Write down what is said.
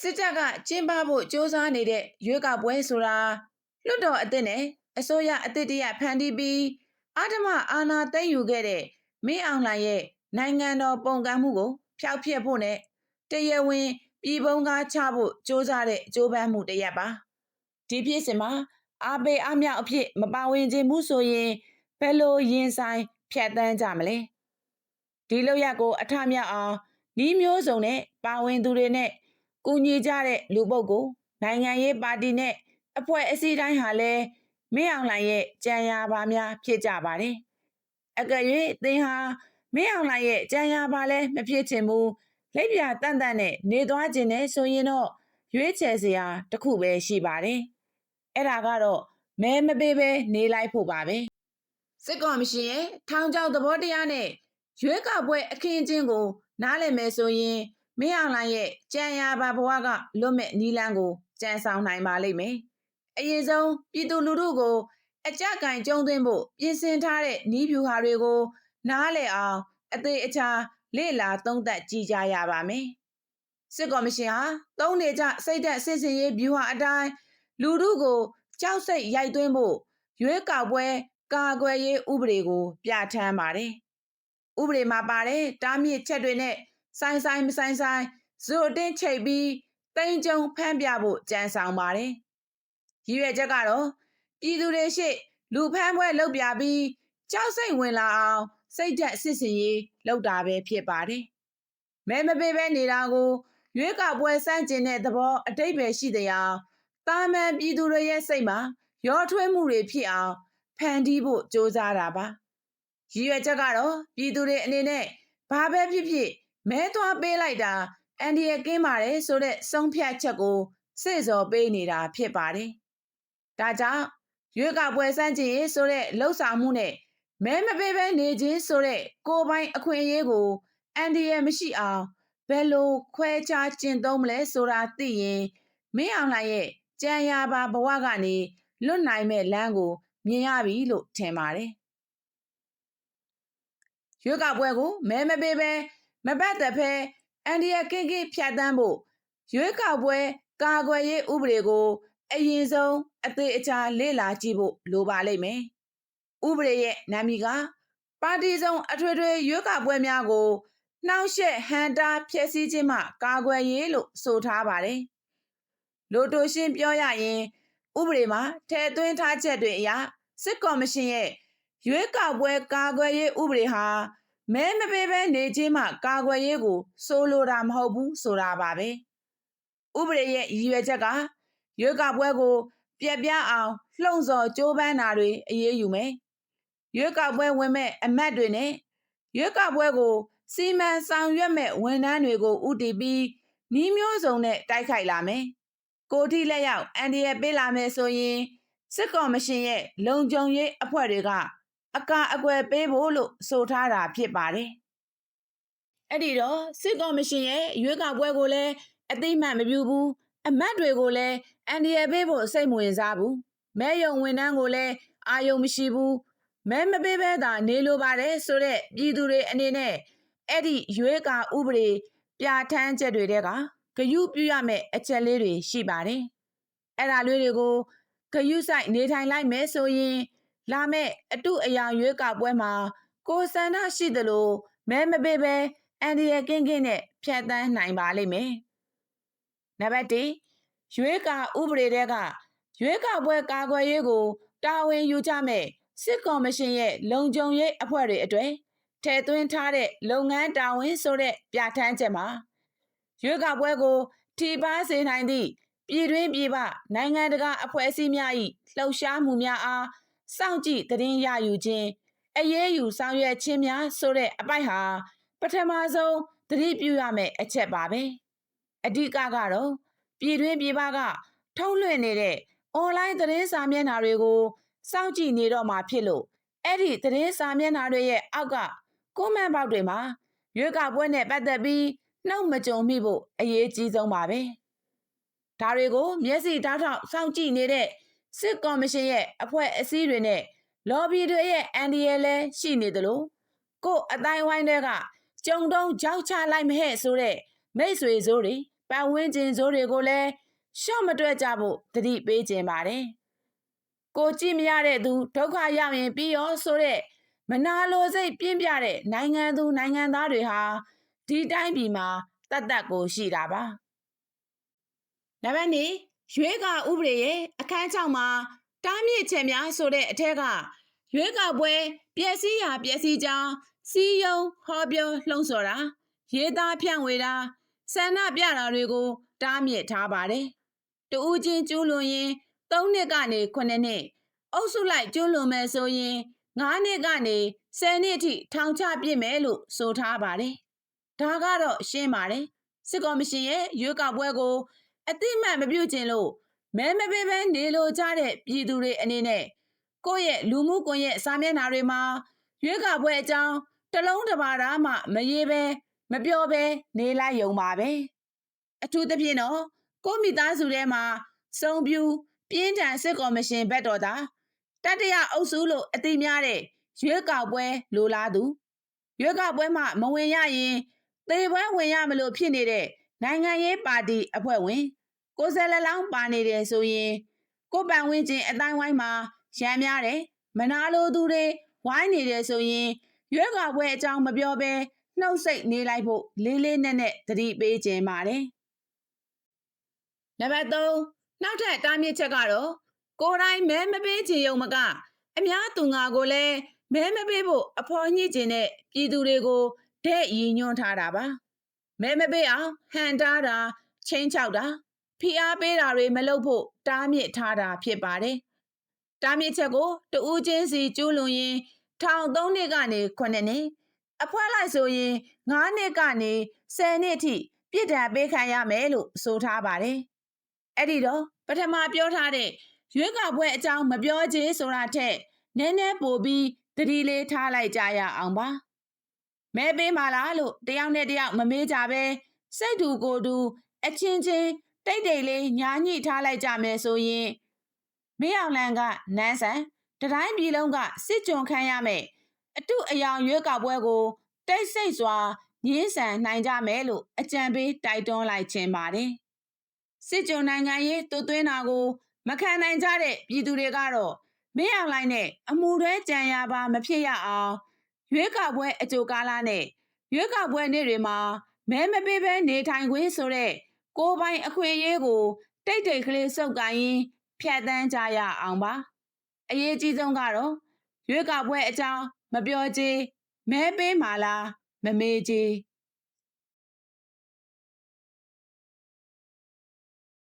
စစ်တပ်ကကျင်းပဖို့စ조사နေတဲ့ရွေးကောက်ပွဲဆိုတာလွတ်တော်အသစ်နဲ့အစိုးရအသစ်တရဖန်တီးပြီးအာဓမအာဏာသိမ်းယူခဲ့တဲ့မင်းအောင်လှိုင်ရဲ့နိုင်ငံတော်ပုံကန့်မှုကိုဖျောက်ဖျက်ဖို့နဲ့တရားဝင်ပြည်ပုံကားချဖို့စ조사တဲ့အကျိုးပန်းမှုတစ်ရက်ပါဒီဖြစ်စဉ်မှာအာပေအမြောက်အဖြစ်မပါဝင်ခြင်းမှုဆိုရင်ဘယ်လိုရင်ဆိုင်ဖြတ်တန်းကြမလဲဒီလောက်ရက်ကိုအထမြောက်အောင်ဤမျိုးစုံနဲ့ပါဝင်သူတွေနဲ့ ကူညီကြတဲ့လူပုဂ္ဂိုလ်နိုင်ငံရေးပါတီနဲ့အဖွဲ့အစည်းတိုင်းဟာလည်းမင်းအောင်လှိုင်ရဲ့ကြံရပါများဖြစ်ကြပါတယ်အကယ်၍သင်ဟာမင်းအောင်လှိုင်ရဲ့ကြံရပါလဲမဖြစ်ချင်ဘူးလက်ပြတန်တန်နဲ့နေသွားခြင်းနဲ့ဆိုရင်တော့ရွေးချယ်စရာတစ်ခုပဲရှိပါတယ်အဲ့ဒါကတော့မဲမပေးပဲနေလိုက်ဖို့ပါပဲစစ်ကော်မရှင်ရဲ့ထောင်ချောက်သဘောတရားနဲ့ရွေးကောက်ပွဲအခင်းအကျင်းကိုနားလည်မယ်ဆိုရင် မင်းအောင်လှိုင်ရဲ့ကြံရပါဘဝကလွတ်မဲ့နီလန်းကိုကြံဆောင်နိုင်ပါလိမ့်မယ်အရင်ဆုံးပြည်သူလူထုကို အကြက်ကင်ကျုံသွင်းဖို့ပြင်ဆင်ထားတဲ့နီးဖြူဟာတွေကို နားလည်အောင်အသေးအချာလေ့လာသုံးသပ်ကြည့်ကြရပါမယ်စစ်ကော်မရှင်ဟာသုံးနေကြစိတ်သက်စစ်စင်ရေးဗျူဟာအတိုင်းလူထုကိုကြောက်စိတ်ရိုက်သွင်းဖို့ရွေးကောက်ပွဲကာကွယ်ရေးဥပဒေကို ပြဋ္ဌာန်းပါတယ်ဥပဒေမှာပါတဲ့တားမြစ်ချက်တွေနဲ့ ဆိုင်ဆိုင်မဆိုင်ဆိုင်ဇိုအတင်းချိတ်ပြီးတိမ်ကြုံဖမ်းပြဖို့ကြံဆောင်ပါတယ်ရည်ရွယ်ချက်ကတော့ပြည်သူတွေရှိလူဖမ်းပွဲလုပ်ပြပြီးကြောက်စိတ်ဝင်လာအောင်စိတ်ဓာတ်စစ်စင်ရေးလုပ်တာပဲဖြစ်ပါတယ်မဲမပေးပဲနေတာကိုရွေးကောက်ပွဲစန့်ကျင်တဲ့သဘောအတိတ်ပဲရှိတဲ့အတာမန်ပြည်သူတွေရဲ့စိတ်မှာရောထွေးမှုတွေဖြစ်အောင်ဖန်တီးဖို့ကြိုးစားတာပါရည်ရွယ်ချက်ကတော့ပြည်သူတွေအနေနဲ့ဘာပဲဖြစ်ဖြစ် မဲသွားပေးလိုက်တာအန်ဒီရကင်းပါတယ်ဆိုတဲ့ဆုံးဖြတ်ချက်ကိုစေ့စော်ပေးနေတာဖြစ်ပါတယ်ဒါကြောင့်ရွေးကောက်ပွဲစန့်ကျင်ရေးဆိုတဲ့လှုပ်ဆောင်မှုနဲ့မဲမပေးဘဲနေခြင်းဆိုတဲ့ကိုယ်ပိုင်အခွင့်အရေးကိုအန်ဒီရမရှိအောင်ဘယ်လိုခွဲခြားကျင့်သုံးမလဲဆိုတာသိရင်မင်းအောင်လှိုင်ရဲ့ကြံရပါဘဝကနေလွတ်နိုင်မဲ့လမ်းကိုမြင်ရပြီလို့ထင်ပါတယ်ရွေးကောက်ပွဲကိုမဲမပေးဘဲ မပတ်သက်ဖဲအန်ဒီယာကင်းကင်းဖြတ်တန်းဖို့ရွေးကောက်ပွဲကာကွယ်ရေးဥပဒေကို အရင်ဆုံးအသေးအချာလေ့လာကြည့်ဖို့လိုပါလိမ့်မယ်ဥပဒေရဲ့နာမည်ကပါတီစုံအထွေထွေရွေးကောက်ပွဲများကိုနှောင့်ယှက်ဟန်တာဖျက်ဆီးခြင်းမှ ကာကွယ်ရေးလို့ဆိုထားပါတယ်လိုတိုရှင်းပြောရရင်ဥပဒေမှာထည့်သွင်းထားချက်တွေအရစစ်ကော်မရှင်ရဲ့ရွေးကောက်ပွဲကာကွယ်ရေးဥပဒေဟာ မဲမပေးဘဲနေခြင်းမှကာကွယ်ရေးကိုဆိုလိုတာမဟုတ်ဘူးဆိုတာပါပဲဥပဒေရဲ့ရည်ရွယ်ချက်ကရွေးကောက်ပွဲကို ပြက်ပြားအောင်လှုံ့ဆော်ကြိုးပမ်းတာတွေအရေးယူမယ်ရွေးကောက်ပွဲဝင်မဲ့အမတ်တွေနဲ့ရွေးကောက်ပွဲကိုစီမံဆောင်ရွက်မဲ့ဝန်ထမ်းတွေကိုဥတီပြီးနှီးမျိုးစုံနဲ့တိုက်ခိုက်လာမယ်ကိုထိလက်ရောက်အန်ဒီရပေးလာမယ်ဆိုရင်စစ်ကော်မရှင်ရဲ့လုံခြုံရေးအဖွဲ့တွေက အကာအကွယ်ပေးဖို့လို့ဆိုထားတာဖြစ်ပါတယ်။အဲ့ဒီတော့စစ်ကော်မရှင်ရဲ့ရွေးကောက်ပွဲကိုလည်းအသိမှတ်မပြုဘူးအမတ်တွေကိုလည်းအန်ဒီရပေးဖို့စိတ်မဝင်စားဘူးမဲယုံဝန်ထမ်းကိုလည်းအာယုံမရှိဘူးမဲမပေးဘဲသာနေလိုပါတယ်ဆိုတဲ့ပြည်သူတွေအနေနဲ့အဲ့ဒီရွေးကာဥပဒေပြဋ္ဌာန်းချက်တွေတဲကဂယုပြုရမယ့်အချက်လေးတွေရှိပါတယ်အဲ့ဒါလေးတွေကိုဂယုဆိုင်နေထိုင်လိုက်မယ်ဆိုရင် လာမယ့်အတုအယောင်ရွေးကောက်ပွဲမှာ ကိုစန္ဒရှိသလိုမဲမပေးပဲအန်ဒီရကင်းကင်းနဲ့ဖြတ်တန်းနိုင်ပါလိမ့်မယ်။နံပါတ်1ရွေးကောက်ဥပဒေတဲကရွေးကောက်ပွဲကာကွယ်ရေးကိုတာဝန်ယူကြမဲ့စစ်ကော်မရှင်ရဲ့လုံခြုံရေးအဖွဲ့တွေအတွေ့ထည့်သွင်းထားတဲ့လုပ်ငန်းတာဝန်ဆိုတဲ့ပြဋ္ဌာန်းချက်မှာရွေးကောက်ပွဲကို ထိပါစေနိုင်သည့်ပြည်တွင်းပြည်ပနိုင်ငံတကာအဖွဲ့အစည်းများ၏လှုပ်ရှားမှုများအား စောင့်ကြည့်သတင်းရယူခြင်းအရေးယူဆောင်ရွက်ခြင်းများဆိုတဲ့အပိုက်ဟာပထမဆုံးသတိပြုရမယ့်အချက်ပါပဲအဓိကကတော့ပြည်တွင်းပြည်ပကထုတ်လွှင့်နေတဲ့ online သတင်းစာမျက်နှာတွေကိုစောင့်ကြည့်နေတော့မှာဖြစ်လို့အဲ့ဒီသတင်းစာမျက်နှာတွေရဲ့အောက်ကကွန်မန့်ဘောက်တွေမှာရွေးကောက်ပွဲနဲ့ပတ်သက်ပြီးနှုတ်မကြုံမိဖို့အရေးကြီးဆုံးပါပဲဒါတွေကိုမျက်စိတောက်ထောက်စောင့်ကြည့်နေတဲ့ စစ်ကော်မရှင်ရဲ့အဖွဲ့အစည်းတွေနဲ့လော်ဘီတွေရဲ့အန်ဒီရဲလဲရှိနေသလိုကို့အတိုင်းဝိုင်းတွေကကြုံတုံးကြောက်ချလိုက်မဟဲ့ဆိုတဲ့မိတ်ဆွေစိုးတွေပတ်ဝန်းကျင်ဇိုးတွေကိုလည်းရှော့မတွက်ကြဖို့တတိပေးခြင်းပါတယ်။ကိုကြည့်မရတဲ့သူဒုက္ခရောက်ရင်ပြီးရောဆိုတဲ့မနာလိုစိတ်ပြင်းပြတဲ့နိုင်ငံသူနိုင်ငံသားတွေဟာဒီတိုင်းပြည်မှာတတ်တတ်ကိုရှိတာပါ။နံပါတ်2 ရွေးကောက်ဥပဒေရဲ့အခန်း6မှာတားမြစ်ချက်များဆိုတဲ့အထက်ကရွေးကောက်ပွဲပျက်စီးရာပျက်စီးကြောင်းစီယုံဟောပြောလှုံ့ဆော်တာရေးသားဖြန့်ဝေတာဆန္ဒပြတာတွေကို တားမြစ်ထားပါတယ်။တူးချင်းကျူးလွန်ရင်3နှစ်ကနေ9နှစ်အုပ်စုလိုက်ကျူးလွန်မယ်ဆိုရင်9နှစ်ကနေ10နှစ်အထိထောင်ချပြစ်မယ်လို့ဆိုထားပါတယ်။ဒါကတော့ရှင်းပါတယ်။စစ်ကော်မရှင်ရဲ့ရွေးကောက်ပွဲကို အတိမတ်မပြုတ်ကျင်လို့မဲမပေးဘဲနေလို့ကြတဲ့ပြည်သူတွေအနေနဲ့ကိုယ့်ရဲ့လူမှုကွန်ရက်စာမျက်နှာတွေမှာရွေးကောက်ပွဲအကြောင်းတစ်လုံးတစ်ပါးသားမှမရေးဘဲမပြောဘဲနေလိုက်ရုံပါပဲအထူးသဖြင့်တော့ကိုမိသားစုထဲမှာစုံပြူပြင်းထန်စစ်ကော်မရှင်ဘက်တော်သာတတရအုပ်စုလို့အသိများတဲ့ရွေးကောက်ပွဲလိုလားသူရွေးကောက်ပွဲမှာမဝင်ရရင်သေပွဲဝင်ရမလို့ဖြစ်နေတဲ့နိုင်ငံရေးပါတီအဖွဲ့ဝင် ကိုယ်စားလှယ်လောင်းပါနေတယ်ဆိုရင်ကိုပန်ဝင်းချင်းအတိုင်းဝိုင်းမှာရံများတယ်မနာလိုသူတွေဝိုင်းနေတယ်ဆိုရင်ရွေးကောက်ပွဲအကြောင်းမပြောဘဲနှုတ်ဆက်နေလိုက်ဖို့လေးလေးနက်နက်သတိပေးခြင်းပါတယ်နံပါတ်3နောက်ထပ်တားမြစ်ချက်ကတော့ကိုယ်တိုင်မဲမပေးချင်ရုံမကအများသူငါကိုလည်းမဲမပေးဖို့အဖော်ညှိကျင်တဲ့ပြည်သူတွေကိုတဲ့ရည်ညွှန်းထားတာပါမဲမပေးအောင်ဟန်တားတာချင်းချောက်တာ ဖိအားပေးတာတွေမလုပ်ဖို့တားမြစ်ထားတာဖြစ်ပါတယ်တားမြစ်ချက်ကိုတူးချင်းစီကျူးလွန်ရင်ထောင်3နှစ်ကနေ9နှစ်အဖွဲလိုက်ဆိုရင်9နှစ်ကနေ10နှစ်အထိပြစ်ဒဏ်ပေးခံရမယ်လို့ဆိုထားပါတယ်အဲ့ဒီတော့ပထမပြောထားတဲ့ရွေးကောက်ပွဲအကြောင်းမပြောချေဆိုတာထက်နည်းနည်းပိုပြီးတတိလေးထားလိုက်ကြရအောင်ပါမဲပေးပါလားလို့တယောက်နဲ့တယောက်မမေးကြပဲစိတ်တူကိုယ်တူအချင်းချင်း တိတ်တိတ်လေးညာညှိထားလိုက်ကြမယ်ဆိုရင်မင်းအောင်လန်ကနန်းဆန်တတိုင်းပြည်လုံးကစစ်ကြုံခံရမယ်အတုအယောင်ရွေးကောက်ပွဲကိုတိတ်ဆိတ်စွာညင်းဆန်နိုင်ကြမယ်လို့အကြံပေးတိုက်တွန်းလိုက်ခြင်းပါတယ်စစ်ကြုံနိုင်ငံရေးတွသွင်းတာကို မခံနိုင်ကြတဲ့ပြည်သူတွေကတော့မင်းအောင်လိုင်းနဲ့အမှုတွဲကြံရပါမဖြစ်ရအောင်ရွေးကောက်ပွဲအကြိုကာလနဲ့ရွေးကောက်ပွဲနေ့တွေမှာမဲမပေးဘဲနေထိုင်ခွင့်ဆိုတဲ့ ကိုပိုင်အခွင့်အရေးကိုတိတ်တိတ်ကလေးစုပ်ကိုင်းရင်ဖြတ်တန်းကြရအောင်ပါအရေးကြီးဆုံးကတော့ရွေးကောက်ပွဲအကြောင်းမပြောချေမဲပေးမှလားမမေးချေ